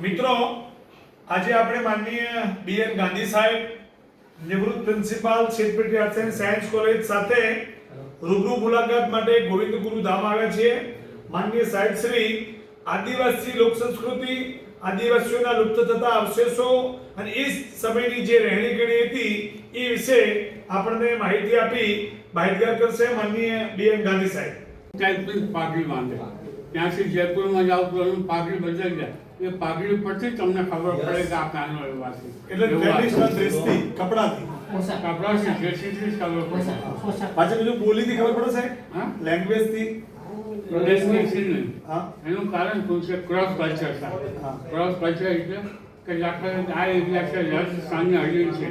મિત્રો, આજે આપણે માનનીય બીએન ગાંધી સાહેબ, નિવૃત્ત પ્રિન્સિપાલ છેતપેટી આર્ટ્સ એન્ડ સાયન્સ કોલેજ સાથે રૂબરૂ મુલાકાત માટે ગોવિંદ ગુરુ ધામ આવ્યા છીએ. માનનીય સાહેબ શ્રી, આદિવાસી લોક સંસ્કૃતિ, આદિવાસીઓના લુપ્ત થતા અવશેષો અને એ સમયની જે રહેણી ગણી હતી, એ વિશે આપણને માહિતી આપી માહિતગાર કરશે માનનીય બીએન ગાંધી સાહેબ. ત્યાંથી જયપુરમાં જાવ તો એનું પાઘડી બદલાઈ જાય. એ પાઘડી પરથી તમને ખબર પડે કે આ કાનો રહેવાસી એટલે ટ્રેડિશનલ ડ્રેસથી કપડાથી. કપડાથી ડ્રેસથી ખબર પડે. પાછળ બીજું બોલીથી ખબર પડે સાહેબ? હા? લેંગ્વેજથી ડ્રેસથી નહીં. હા. એનું કારણ શું છે? ક્રોસ કલ્ચર સાથે. હા. ક્રોસ કલ્ચર એટલે કે આ એરિયા છે રાજસ્થાનની હળી છે.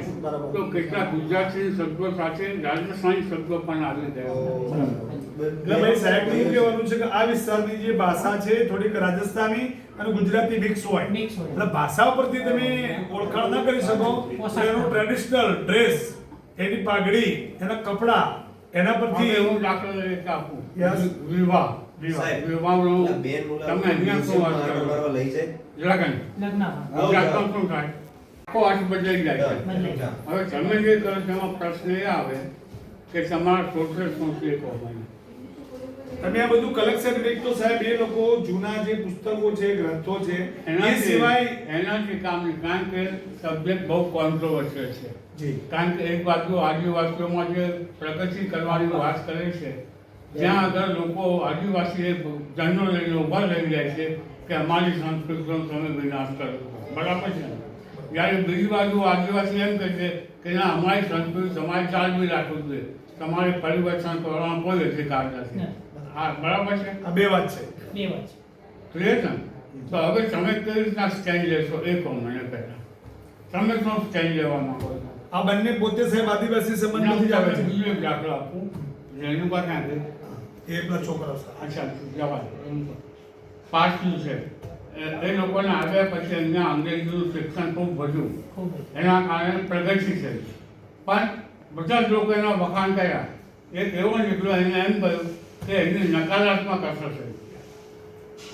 તો કેટલાક ગુજરાતી શબ્દો સાથે રાજસ્થાની શબ્દો પણ આવી ગયા. ભાઈ સાહેબ એવું કહેવાનું છે કે આ વિસ્તારની જે ભાષા છે થોડીક રાજસ્થાની અને ગુજરાતી મિક્સ હોય. એટલે ભાષા ઉપરથી તમે ઓળખાણ ના કરી શકો એનું ટ્રેડિશનલ ડ્રેસ એની પાઘડી એના કપડા એના પરથી હું દાખલો એક આપું. વિવાહ સાહેબ, વિવાહનો પેલા બેન બોલાવો, તમે અહીંયા શું વાત કરો? મારવા લઈ જાય. લગન. લગ્નમાં. ગુજરાતમાં શું થાય? આખો અર્થ બદલાઈ જાય છે. હવે તમે જે કરો છો એમાં પ્રશ્ન એ આવે કે તમારા તમે આ બધું કલેક્શન કરી તો સાહેબ એ લોકો જૂના જે પુસ્તકો છે ગ્રંથો છે એના સિવાય એનાથી કામ નહીં. કારણ કે સબ્જેક્ટ બહુ કોન્ટ્રોવર્સિયલ છે. કારણ કે એક બાજુ આદિવાસીઓમાં જે પ્રગતિ કરવાની વાત કરે છે જ્યાં આગળ લોકો આદિવાસી જન્મ લઈને ઊભા લઈ જાય છે કે અમારી સંસ્કૃતિનો તમે વિનાશ કરો. બરાબર છે? ને? જ્યારે બીજી બાજુ આદિવાસી એમ કહે છે કે ના અમારી સંસ્કૃતિ તમારે ચાલવી રાખવું જોઈએ. તમારે પરિવર્તન કરવાનો કોઈ અધિકાર નથી. હા બરાબર છે? આ બે વાત છે. બે વાત છે. ક્લિયર છે? તો હવે તમે કઈ રીતના સ્ટેન્ડ લેશો? એ કહો મને પહેલા. તમે શું સ્ટેન્ડ લેવા માંગો છો? આ બંને પોતે સાહેબ આદિવાસી સંબંધમાંથી જ આવે છે. બીજો એક દાખલો આપું. રેણુકા ગઈ એ છોકરાઓ સાથે. અચ્છા જવા દે. છે. એ- એ લોકોને આવ્યા પછી અહીંયા અંગ્રેજીનું શિક્ષણ ખૂબ વધ્યું. એના કારણે પ્રગતિ થઈ. પણ બધા જ લોકો એના વખાણ કર્યા. એક એવો નીકળ્યો એને એમ કહ્યું કે એની નકારાત્મક અસર થઈ.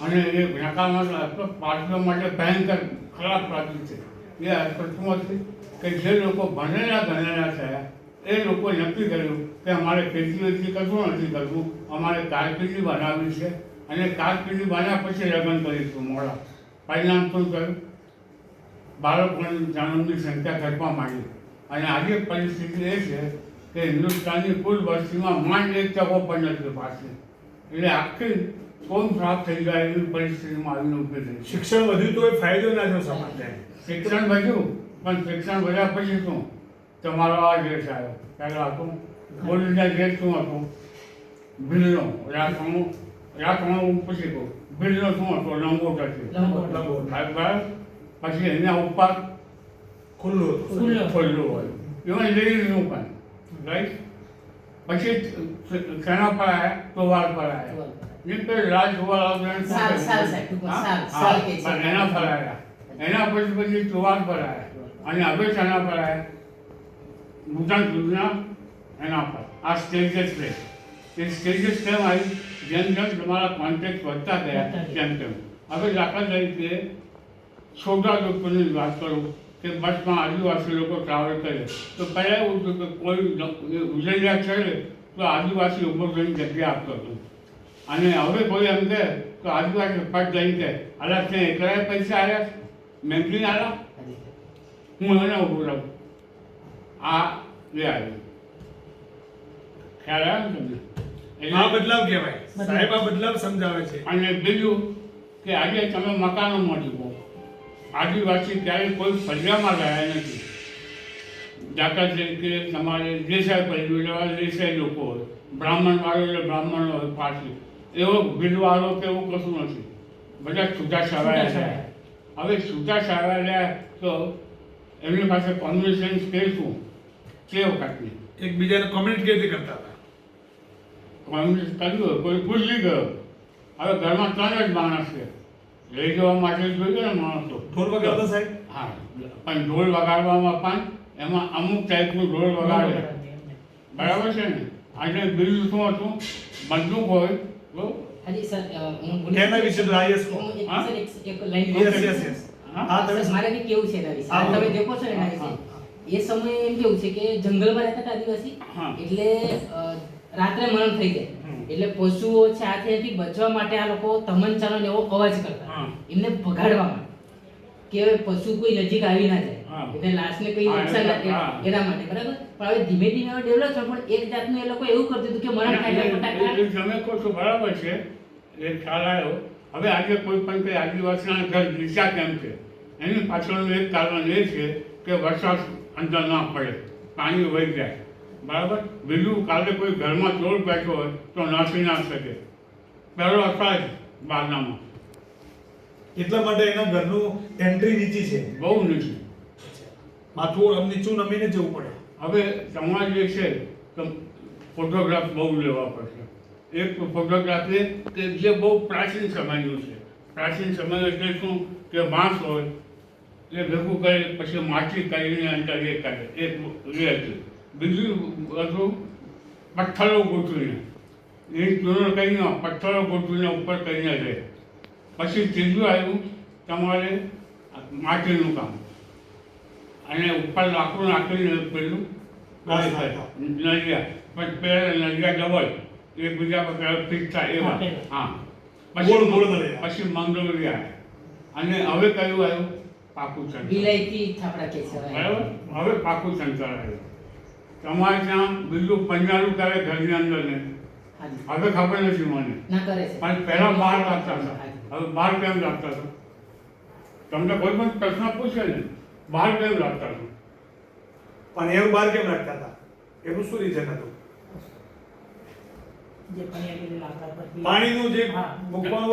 અને એ નકારાત્મક પાછળ માટે ભયંકર ખરાબ પ્રાપ્તિ છે એ શું હતી કે જે લોકો ભણેલા ગણેલા થયા, એ લોકો નક્કી કર્યું કે અમારે ખેતી વેતી કશું નથી કરવું, અમારે કારકિર્દી બનાવવી છે અને કારકિર્દી બનાવ્યા પછી લગ્ન કરીશું મોડા. પરિણામ શું થયું? બાળકોની જન્મની સંખ્યા ઘટવા માંડી. અને આજે પરિસ્થિતિ એ છે કે હિન્દુસ્તાનની કુલ વસ્તીમાં માંડ એક ટકો પણ નથી પાછી. એટલે આખી કોમ સાફ થઈ જાય એવી પરિસ્થિતિમાં આવીને ઊભી થઈ શિક્ષણ વધ્યું તો એ ફાયદો ના થયો સમાજને. શિક્ષણ વધ્યું પણ શિક્ષણ વધ્યા પછી શું? તમારો આ દેશ આવ્યો. ત્યારે હતું બોલીના દેશ શું હતું? ભીલનો રાઠોણું રાઠોણું પછી કહું. ભીલનો શું હતો? લંબોટ હતી. પછી એના ઉપર ખુલ્લું ખુલ્લું. ખુલ્લો. હોય. ઇવન લેડીઝનું પણ. રાઈટ પછી શેના પર આવ્યા તોવાર પર રાજ. એના એના પછી પછી અને હવે એના આ સ્ટેજીસ છે એ સ્ટેજીસ કેમ આવી. જેમ જેમ તમારા કોન્ટેક્ટ વધતા ગયા તેમ તેમ. હવે દાખલા તરીકે લોકોની વાત કરું. કે બસમાં આદિવાસી લોકો ટ્રાવેલ કરે. તો પહેલાં એવું હતું કે કોઈ ઉજળિયા ચડે તો આદિવાસી ઉપર જઈને જગ્યા આપતો હતો. અને હવે કોઈ એમ કહે તો આદિવાસી ફટ જઈને કહે અલા ત્યાં એકલા પૈસા આવ્યા મેમ્પલિંગ આવ્યા હું એને ઊભું રહું. આ લે આવ્યું. ખ્યાલ આવ્યો ને તમને? આ બદલાવ કહેવાય. સાહેબ આ બદલાવ સમજાવે છે. અને બીજું કે આજે તમે મકાનો મળી ગયો આદિવાસી ક્યારેય કોઈ ફરિયામાં રહ્યા નથી. દાખલા તરીકે તમારે દેસાઈ પરિવાર દેસાઈ લોકો હોય બ્રાહ્મણ વાળો એટલે બ્રાહ્મણ હોય પાછી એવો ભીડવાળો કે એવું કશું નથી. બધા છૂટા છવાયા હવે છૂટા છવાયા તો એમની પાસે કોન્વર્સેશન સ્કિલ શું? તે વખતની? એકબીજાને કોમ્યુનિટ કેવી રીતે કરતા હતા? કોમ્યુનિટ કર્યું કોઈ ભૂલી ગયો. હવે ઘરમાં ત્રણ જ માણસ છે. લઈ જવા માટે જોઈએ ને માણસો ઢોલ વગાડતા સાહેબ? હા પણ ઢોલ વગાડવામાં પણ એમાં અમુક ટાઈપનું ઢોલ વગાડે. બરાબર છે ને? આજે બીજું શું હતું? બંદૂક હોય ભૂલી એના વિશે તો લાઈન યસ યસ યસ હા? હા તમે મારે બી કેવું છે એના વિશે? તમે દેખો છો ને એના વિશે? એ સમયે એમ કેવું છે કે જંગલમાં રહેતા હતા આદિવાસી હા. એટલે રાત્રે મરણ થઈ જાય. એટલે પશુઓ છે આ ત્યાંથી બચવા માટે આ લોકો તમંચાનો એવો અવાજ કરતા. એમને ભગાડવા માટે કે હવે પશુ કોઈ નજીક આવી ના જાય. એટલે લાશને કઈ નુકસાન ના એના માટે બરાબર? પણ હવે ધીમે ધીમે હવે ડેવલપ થયો પણ એક જાતનું એ લોકો એવું કરતું હતું કે મરણ થાય તમે કહો છો બરાબર છે. એ ખ્યાલ આવ્યો. હવે આજે કોઈ પણ કઈ આદિવાસીના ઘર નીચા કેમ છે? એની પાછળનું એક કારણ એ છે કે વરસાદ અંદર ના પડે. પાણી વહી જાય. બરાબર? બીજું કાલે કોઈ ઘરમાં ચોર બેઠો હોય તો નાસી ના શકે. પહેલો અપરાધ બહારનામાં. એટલા માટે એના ઘરનું એન્ટ્રી નીચી છે. બહુ નીચી. માથું આમ નીચું નમીને જવું પડે. હવે તમારે જે છે તો ફોટોગ્રાફ બહુ લેવા પડશે. એક ફોટોગ્રાફ કે જે બહુ પ્રાચીન સમયનું છે. પ્રાચીન સમય એટલે શું? કે બાંસ હોય એ ભેગું કરે પછી માટી કરીને અંદર એ કરે એ હતું બીજું બધું પથ્થરો ગોઠવીને એ ચૂનો કરીને પથ્થરો ગોઠવીને ઉપર કરીને જાય પછી ત્રીજું આવ્યું તમારે માટીનું કામ. અને ઉપર લાકડું નાખીને પેલું નળિયા. પણ પેલા નલિયા ડબલ એકબીજા પર પેલા ફિટ થાય એવા. હા પછી. પછી મંગળોરી આવ્યા અને હવે કયું આવ્યું? પાકું. બરાબર? હવે પાકું ચંદ્ર આવ્યું. તમારે ત્યાં બીજું પંજારું કરે ઘરની અંદર ને. હવે ખબર નથી મને. ના કરે છે. પણ પહેલા બહાર રાખતા હતા. હવે બહાર કેમ રાખતા હતા? તમને કોઈ પણ પ્રશ્ન પૂછે ને બહાર કેમ રાખતા હતા? પણ એવું બહાર કેમ રાખતા હતા? એનું શું રીઝન હતું? પાણીનું જે મૂકવાનું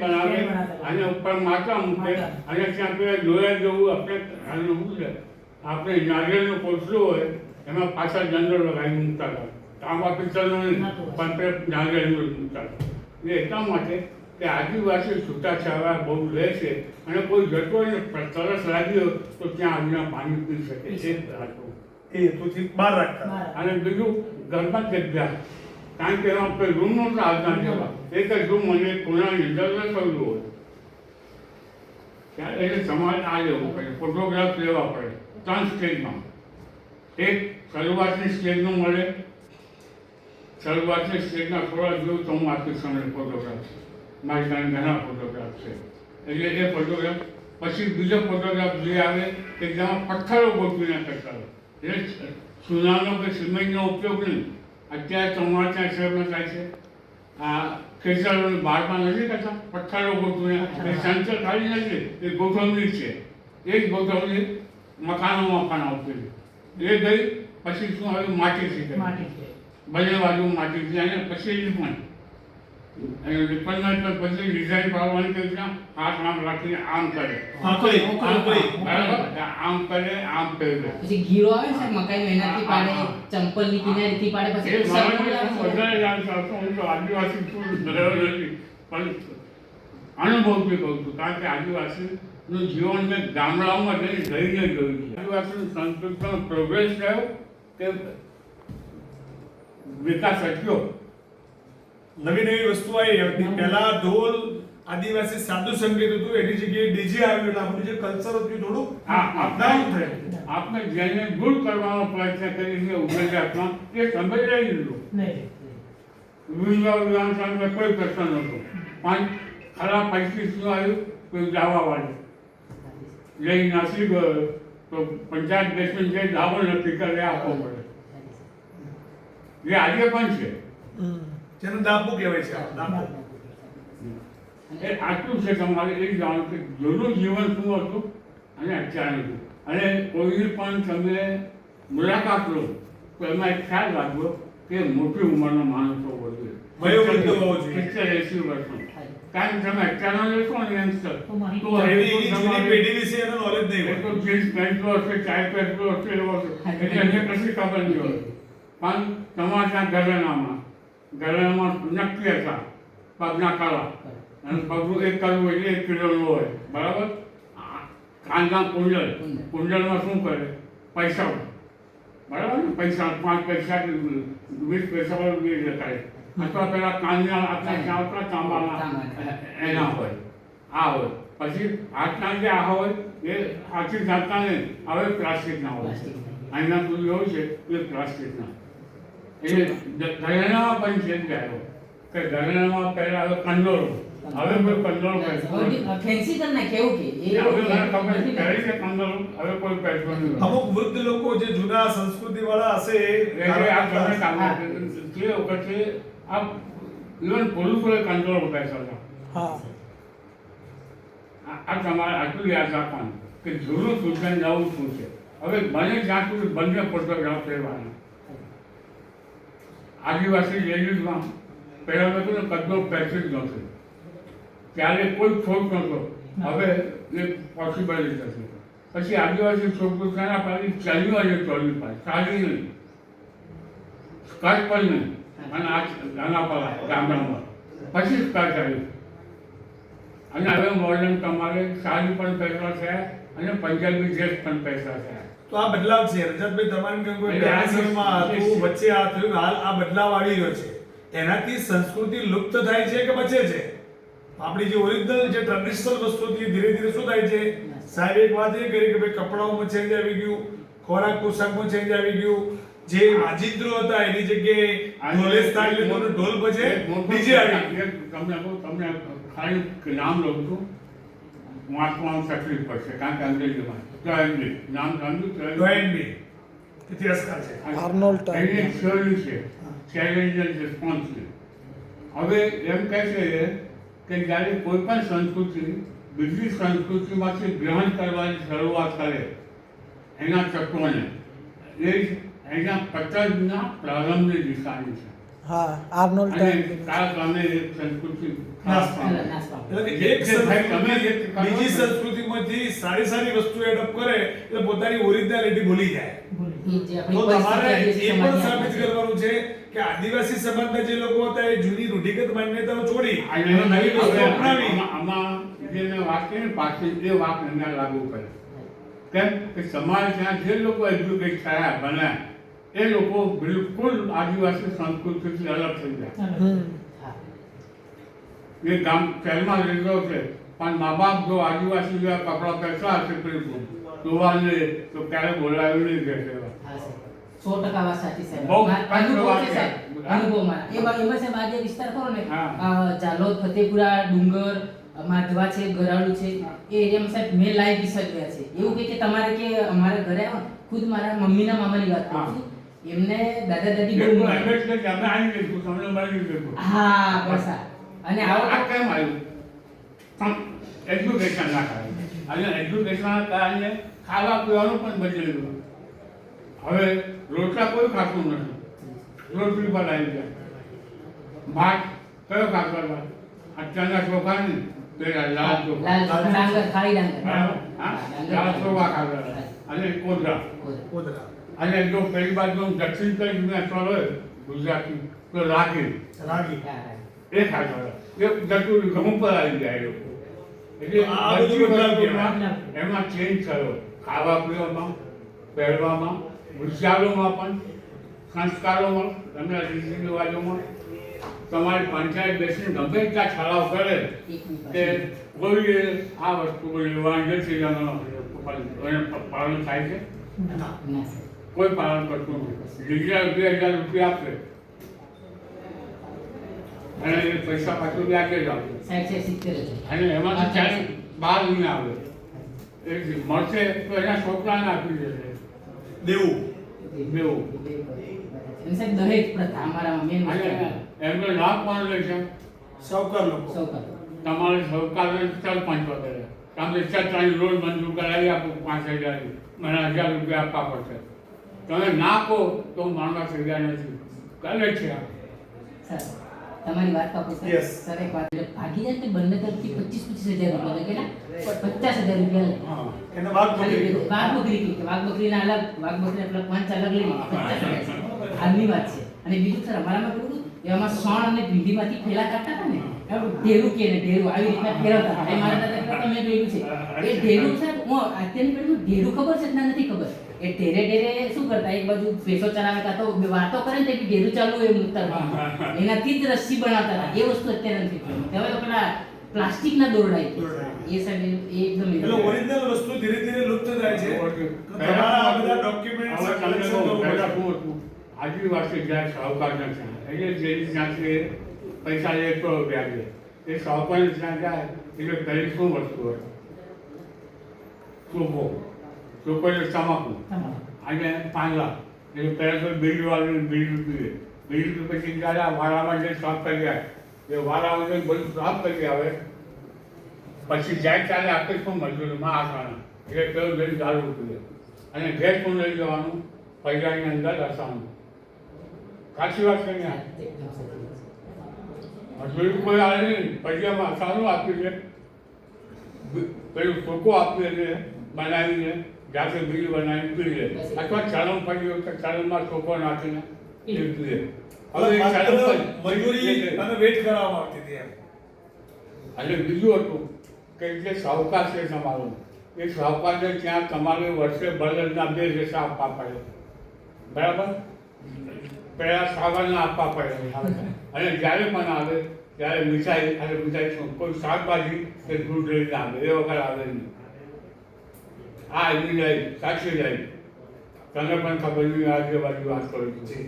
બનાવે. અને ઉપર માતા મૂકે. અને ત્યાં પેલા લોયા જેવું આપણે શું છે? આપણે નારિયેળનું કોસલું હોય એમાં પાછા જંગલ લગાવી મૂકતા હતા. તાંબા પિત્તળનું નહીં. પણ તે નારિયેળનું મૂકતા હતા. એ એટલા માટે કે આદિવાસી છૂટાછવાયા બહુ લે છે અને કોઈ જતો હોય ને તરસ લાગ્યો હોય તો ત્યાં આવીને પાણી પી શકે છે એ હેતુથી બહાર રાખતા અને બીજું ઘરમાં જગ્યા કારણ કે એમાં કોઈ રૂમ નો આવતા જવા એક જ રૂમ મને કોનાની અંદર ન થયું હોય. ત્યારે એને સમાજ આ લેવો પડે ફોટોગ્રાફ લેવા પડે. ત્રણ સ્ટેજમાં. એક શરૂઆતની સ્ટેજનું મળે. શરૂઆતની સ્ટેજના થોડા જોયું તો હું આપીશ તમને ફોટોગ્રાફ મારી પાસે ઘણા ફોટોગ્રાફ છે. એટલે એ ફોટોગ્રાફ પછી બીજો ફોટોગ્રાફ જે આવે, કે જેમાં પથ્થરો ગોઠવીને કરતા એટલે સુનાનો કે સિમેન્ટનો ઉપયોગ નહીં. અત્યારે તમારા ત્યાં શહેરમાં થાય છે. આ ખેતરોની બહારમાં નથી કરતા. પથ્થરો ગોઠવીને સંચર ખાલી નથી. એ ગોઠવણી છે. એ જ ગોઠવણી મકાનોમાં પણ આવતું એ ગઈ પછી શું આવ્યું માટીથી છે બંને બાજુ માટીથી અને પછી લીપણ અને લીપણમાં પછી ડિઝાઇન પાડવાની કે ત્યાં હાથ આમ રાખીને આમ કરે. આંકડી, આંકડી. બરાબર? આમ કરે આમ કરે પછી ગીરો આવે ને મકાઈનો એનાથી પાડે હા, હા. ચંપલની કિનારીથી પાડે પછી મારા છે. હું તો આદિવાસી છું, રહ્યો નથી. પણ અનુભવથી કહું છું. કારણ કે આદિવાસીનું જીવન મેં ગામડાઓમાં જઈને જઈને જોયું છે. આદિવાસીનું સંસ્કૃતિનો પ્રોગ્રેસ થયો કે વિકાસ અટક્યો. નવી નવી વસ્તુ આવી પહેલા ઢોલ આદિવાસી સાધુ સંગીત હતું એની જગ્યાએ ડીજે આવ્યું એટલે આપણું જે કલ્ચર હતું થોડું હા, હા. થયું. આપણે જેને દૂર કરવાનો પ્રયત્ન કરીને ઉમેદવારમાં એ સમજ રહી લીધું નહીં. વિવાહ વિવાહ કોઈ પ્રશ્ન નહોતો. પાંચ ખરાબ પરિસ્થિતિ આવ્યું કોઈ દાવાવાળું લઈ નાસી ગયો તો પંચાયત બેસમેન જે દાવો નક્કી કરે આપવો પડે એ આજે પણ છે. જેનું દાબો કહેવાય છે એ આટલું છે તમારે એ જાણો કે જૂનું જીવન શું હતું અને અત્યારનું અને કોઈની પણ તમે મુલાકાત લો તો એમાં એક ખ્યાલ રાખજો કે મોટી ઉંમરનો માણસો હોય છે. સિત્તેર એસી વર્ષનો. કારણ કે તમે અત્યારનો લેશો ને સર તો એની જૂની પેઢી વિશે એનો નોલેજ નહીં હોય. તો જીન્સ પેન્ટો હશે ચાય પેન્ટો હશે એવો એટલે એને કશી ખબર નહીં હોય. પણ તમારા ત્યાં ગરનામાં ગરનામાં નક્કી હતા પગના કાળા. અને પગનું એક કરવું એટલે એક કિલોનું હોય. બરાબર? કાનના કુંડલ કુંડલ. કુંડલમાં શું કરે? પૈસા બરાબર ને? પૈસા પાંચ પૈસા વીસ પૈસા લખાય અથવા પેલા કાનના આપણા હા. ચાવતા તાંબાના. એના હોય. આ હોય. પછી હાથના જે આ હોય એ હાથી જાતના ને હવે પ્લાસ્ટિકના હોય. અહીંના દૂધ હોય છે એ પ્લાસ્ટિકના એટલે ઘરેણામાં પણ ચેન્જ આવ્યો કે ઘરેણામાં પહેલા હવે કંદોરો હવે કોઈ કંદોરો ફેન્સી કરી નાખે એવું કે? હવે મને ખબર છે, કંદોરો હવે કોઈ પહેરતો નહીં અમુક વૃદ્ધ લોકો જે જૂના સંસ્કૃતિ વાળા હશે આ તમે કામ. તે વખતે આ ઇવન પુરુષોએ કંટ્રોલ હતા હા. આ તમારે આટલું યાદ રાખવાનું કે જૂનું સૂચન નવું શું છે? હવે બને જ્યાં સુધી બંને ફોટોગ્રાફ લેવાના. આદિવાસી લેડીઝમાં પહેલા કહ્યું ને કદનો પેકેજ નહોતો ત્યારે કોઈ ખોટ નહોતો. હવે એ પોસિબલ થશે પછી આદિવાસી છોકરો નાના પાછી ચાલ્યું આજે ચોલ્યું પાડી. સારી નહીં. સ્કર્ટ પણ નહીં. અને આ નાના ગામડામાં. પછી સ્કર્ટ કર્યું અને હવે મોડર્ન તમારે સાડી પણ પૈસા છે અને પંજાબી ડ્રેસ પણ પૈસા છે. તો આ બદલાવ છે. રજતભાઈ તમારે કેમ કોઈ જે- હતું વચ્ચે આ થયું હાલ આ બદલાવ આવી રહ્યો છે. એનાથી સંસ્કૃતિ લુપ્ત થાય છે કે બચે છે? આપણી જે ઓરિજિનલ જે ટ્રેડિશનલ વસ્તુ હતી ધીરે ધીરે શું થાય છે? સાહેબ એક વાત એ કરી કે ભાઈ કપડાઓમાં ચેન્જ આવી ગયું ખોરાક પોશાકમાં ચેન્જ આવી ગયું જે વાજિંત્રો હતા એની જગ્યાએ ઢોલે સ્થાન એટલે અને ઢોલ બજે મોટું ડીજે આવી તમને કહું તમને ખાલી નામ લઉં છું. વાંચવાનું તકલીફ પડશે કારણ કે અંગ્રેજીમાં ટ્રાયંગલ નામ સમજ્યું ડોએનબી ઇતિહાસકાર છે. આર્નોલ્ડ. એની થિયરી છે. ચેલેન્જ એન્ડ રિસ્પોન્સ હવે એમ કહે છે કે જ્યારે કોઈ પણ સંસ્કૃતિ બીજી સંસ્કૃતિમાંથી ગ્રહણ કરવાની શરૂઆત કરે એના તત્વોને એ એના પતનના પ્રારંભની નિશાની છે. હા આર્નોલ્ડ કે જે- એક જે ભાઈ તમે જે સંસ્કૃતિ કરો બીજી સંસ્કૃતિમાંથી સારી સારી વસ્તુ એડપ્ટ કરે એટલે પોતાની ઓરિજિનાલિટી ભૂલી જાય. તો તમારે એ આદિવાસી પણ સમાજની સાબિત કરવાનું છે કે આદિવાસી સમાજના જે લોકો હતા એ જૂની રૂઢિગત માન્યતાઓ છોડી નવી વસ્તુ હવે અપનાવી. આમાં- જે મેં વાત કરી પાછી એ વાત એમને લાગુ કરે કેમ? કે સમાજ ત્યાં જે લોકો એજ્યુકેટ થયા બન્યા એ લોકો બિલકુલ આદિવાસી સંસ્કૃતિથી અલગ થઈ ગયા. એ ગામ શહેરમાં રહેતો છે. પણ મા બાપ જો આદિવાસી જેવા કપડાં પહેરતા હશે પેલું જોવાને તો ક્યારે બોલાવ્યું નહીં સાહેબ. સો ટકા વાત સાચી સાહેબ. મા- કાચી અનુભવ છે. સાહેબ એ એમાં સાહેબ આ વિસ્તાર ખરો ને? જાલોદ ફતેપુરા ડુંગર માધવા છે ગરાડુ છે. એ એરિયામાં સાહેબ મેં લાઈવ કિસ્સા જોયા છે. એવું કે કે તમારે કે અમારા ઘરે આવો ખુદ મારા મમ્મીના મામાની વાત કરું છું. એમને દાદા દાદી બહુ હા બસ આ. અને આવો આ કેમ આવ્યું? એજ્યુકેશન ના કારણે. અને એજ્યુકેશનના કારણે ખાવા પીવાનું પણ બદલી ગયું હવે રોટલા કોઈ ખાતું નથી. રોટલી પર આવી જાય ભાત કયો ખાતો ભાત? અત્યારના ચોખા નહીં. પેલા લાલ ચોખા. લાલ ચોખા ખાતા અને કોદરા. કોદરા. અને જો પેલી બાજુ દક્ષિણ કઈ મેં હોય ગુજરાતી તો રાગી રાગી. એ ખાતા. એ જતું ઘઉં પર આવી જાય એટલે. એમાં ચેન્જ થયો ખાવા પીવામાં પહેરવામાં વિચારોમાં પણ સંસ્કારોમાં તમે રીતિ રિવાજોમાં તમારી પંચાયત બેસીને ગમે ત્યાં ઠરાવ કરે કે કોઈ આ વસ્તુ કોઈ લેવાની નથી પાલન થાય છે. કોઈ પાલન કરતું નથી. હજાર બે હજાર રૂપિયા આપે. અને એ પૈસા પાછું વ્યાજે જ આપે. અને એમાંથી ક્યારે બહાર નહીં આવે. એ મળશે તો એના છોકરાને આપી દેશે દેવું. દેવું. દહેજ પ્રથા અમારામાં મેન એમનો લાભ પણ લે છે? સાવકાર લોકો. સૌ કરો. તમારે સરકારે સરપંચ વગેરે તમે છતાં રોડ મંજૂર કરાવી આપો પાંચ હજાર મને હજાર રૂપિયા આપવા પડશે. તમે ના કહો તો માણસ તૈયાર નથી. કરે છે આ. સર તમારી વાત પાકું સર સર એક વાત ભાગીદાર તે બંને તરફથી પચીસ પચીસ હજાર રૂપિયા લે કેટલા? પચાસ હજાર રૂપિયા એને વાઘ બકરી વાઘ બકરી. વાઘ બકરીના અલગ વાઘ બકરીના પેલા પાંચ અલગ લઈ. પચાસ. હાલની વાત છે. અને બીજું સર અમારામાં કેવું એમાં સોણ અને ભીંડીમાંથી ફેલા કાઢતા હતા ને ઢેરું કે ને ઢેરું આવી રીતના ફેરવતા હતા. એ મારા દાદા તમે જોયું છે. એ ઢેરું સર હું અત્યારની પેલું ઢેરું ખબર છે ના નથી ખબર. એ ઢેરે ઢેરે શું કરતા? એક બાજુ ભેંસો ચલાવતા તો વાતો કરે ને તે ઢેરું ચાલુ એ મૂકતા હતા. એનાથી જ રસ્સી બનાવતા હતા. એ વસ્તુ અત્યારે નથી હવે તો પેલા પ્લાસ્ટિક ના દોરડા એ સાઈડ એ એકદમ એટલે ઓરિજિનલ વસ્તુ ધીરે ધીરે લુપ્ત થાય છે. તમારા બધા ડોક્યુમેન્ટ્સ હવે કલેક્શન પહેલા. શું હતું? આદિવાસી જ્યાં શાહુકાર નથી એટલે જેની ત્યાંથી પૈસા લે તો વ્યાજે એ શાહુકાર જ્યાં જાય એટલે પહેલી શું વસ્તુ હોય. ચોખ્ખો એટલે તમાકુ. અને પાંદડા એટલે પહેલાં તો બીડી વાળું બીડી પીએ બીડી પછી ચાલ્યા વાળામાં જે સાફ કરી આવે. એ વાળામાં બધું સાફ કરી આવે પછી જાય ત્યારે આપણે શું મજૂરીમાં આસાના એટલે પેલું લઈને દારૂ પીએ અને ગેસ પણ લઈ જવાનું? પૈસાની અંદર રસાનું સાચી વાત કરી. મજૂરી કોઈ આવે નહીં. પૈસામાં સારું આપ્યું છે. પેલું સોકો આપ્યું છે બનાવીને જાતે બીજ બનાવીને પી લે. અથવા ચાલન પડી વખતે ચાલનમાં ચાલમમાં નાખીને એ લે. હવે મજૂરી અને વેટ કરવામાં આવતી હતી એટલે બીજું હતું કે જે સાહુકાર છે તમારો એ સાહુકારને ત્યાં તમારે વર્ષે બળદના બે રેસા આપવા પડે. બરાબર? પહેલાં સાવરના આપવા પડે. અને જ્યારે પણ આવે ત્યારે મીઠાઈ અને મીઠાઈ કોઈ શાકભાજી કે દૂધ લઈને આવે એ વગર આવે નહીં. આ એમની જાય સાચી જાય તને પણ ખબર નહીં આજે બાજુ વાત કરું છું.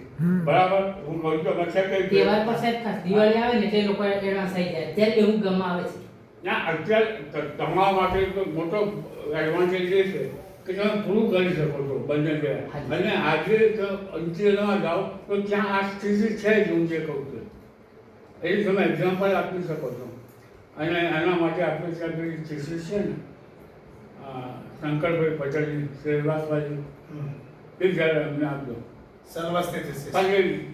બરાબર? હું કહું છું અમે છે કે તહેવાર પર સાહેબ ખાસ. દિવાળી આવે ને તે લોકો એડવાન્સ આવી જાય. ત્યારે હું ગમ આવે છે. ના અત્યારે તમારા માટે તો મોટો એડવાન્ટેજ એ છે કે તમે પૂરું કરી શકો છો બંને જગ્યાએ અને આજે જો અંત્યમાં જાઓ તો ત્યાં આ સ્થિતિ છે જ હું જે કહું છું. એ તમે એક્ઝામ્પલ આપી શકો છો. અને એના માટે આપણે ત્યાં પેલી છે ને. શંકરભાઈ પટેલની શ્રીવાસભાઈ. એ જ્યારે અમને આપજો.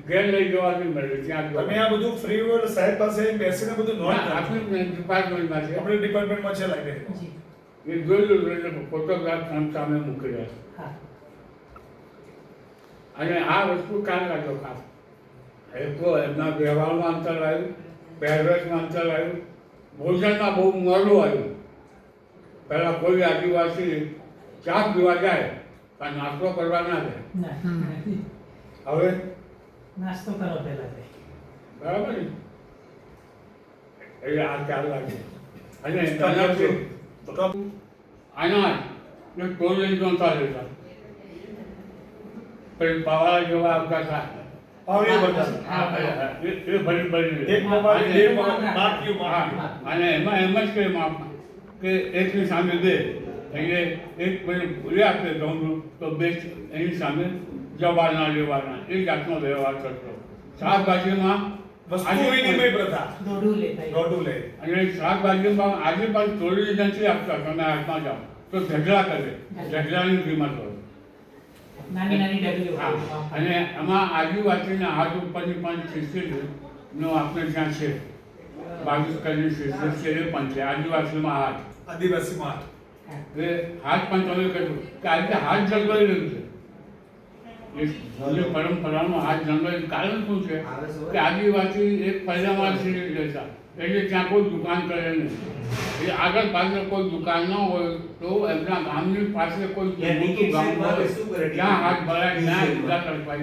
ઘેર લઈ જવા નહીં મળે ત્યાં તમે આ બધું ફ્રી હોય સાહેબ પાસે બેસીને બધું નોંધ. આપણી ડિપાર્ટમેન્ટમાં છે. આપણે ડિપાર્ટમેન્ટમાં છે જી. એ જોયેલું એટલે ફોટોગ્રાફ સામ સામે મૂકી રહ્યા હા. અને આ વસ્તુ કામ લાગ્યો ખાસ. એક તો એમના વ્યવહારમાં અંતર આવ્યું પહેરવેશમાં અંતર આવ્યું. ભોજનમાં બહુ મોડું આવ્યું. પહેલાં કોઈ આદિવાસી ચા પીવા જાય તો નાસ્તો કરવા ના જાય. હવે? નાસ્તો કરો પહેલા બરાબર ને? એટલે આ ચાર લાગે અને એનાથી આના ને કોઈ નહોતા લેતા પછી પાવાળા જેવા આવતા હતા. અને- એમાં એમ જ કે માપ. કે એકની સામે બે એટલે એક પેલું ભૂલી આપે ઘઉંનું તો બે એની સામે જવાના લેવાના. એ જાતનો વ્યવહાર કરતો. શાકભાજીમાં શાકભાજીમાં આજે પણ તોડી નથી આપતા. તમે હાથમાં જાઓ. તો ઝઘડા કરે. ઝઘડાની કિંમત હોય. અને એમાં આદિવાસીના હાથ ઉપરની પણ શિસ્તી નો આપણે ત્યાં છે બાવીસ કરની શિસ્તી છે એ પણ છે. આદિવાસીમાં હાથ. આદિવાસી માં એ હાથ તમે કહ્યું કે હાથ રહ્યું છે. પરંપરાનો હાથ જંગલ કારણ શું છે? કે આદિવાસી એક પરિણામવાસી સીરી એટલે ત્યાં કોઈ દુકાન કરે નહીં. એટલે આગળ પાછળ કોઈ દુકાન ન હોય તો એમના ગામની પાસે કોઈ મોટું ગામ હોય ત્યાં હાથ ભરાય ત્યાં જુદા કરતા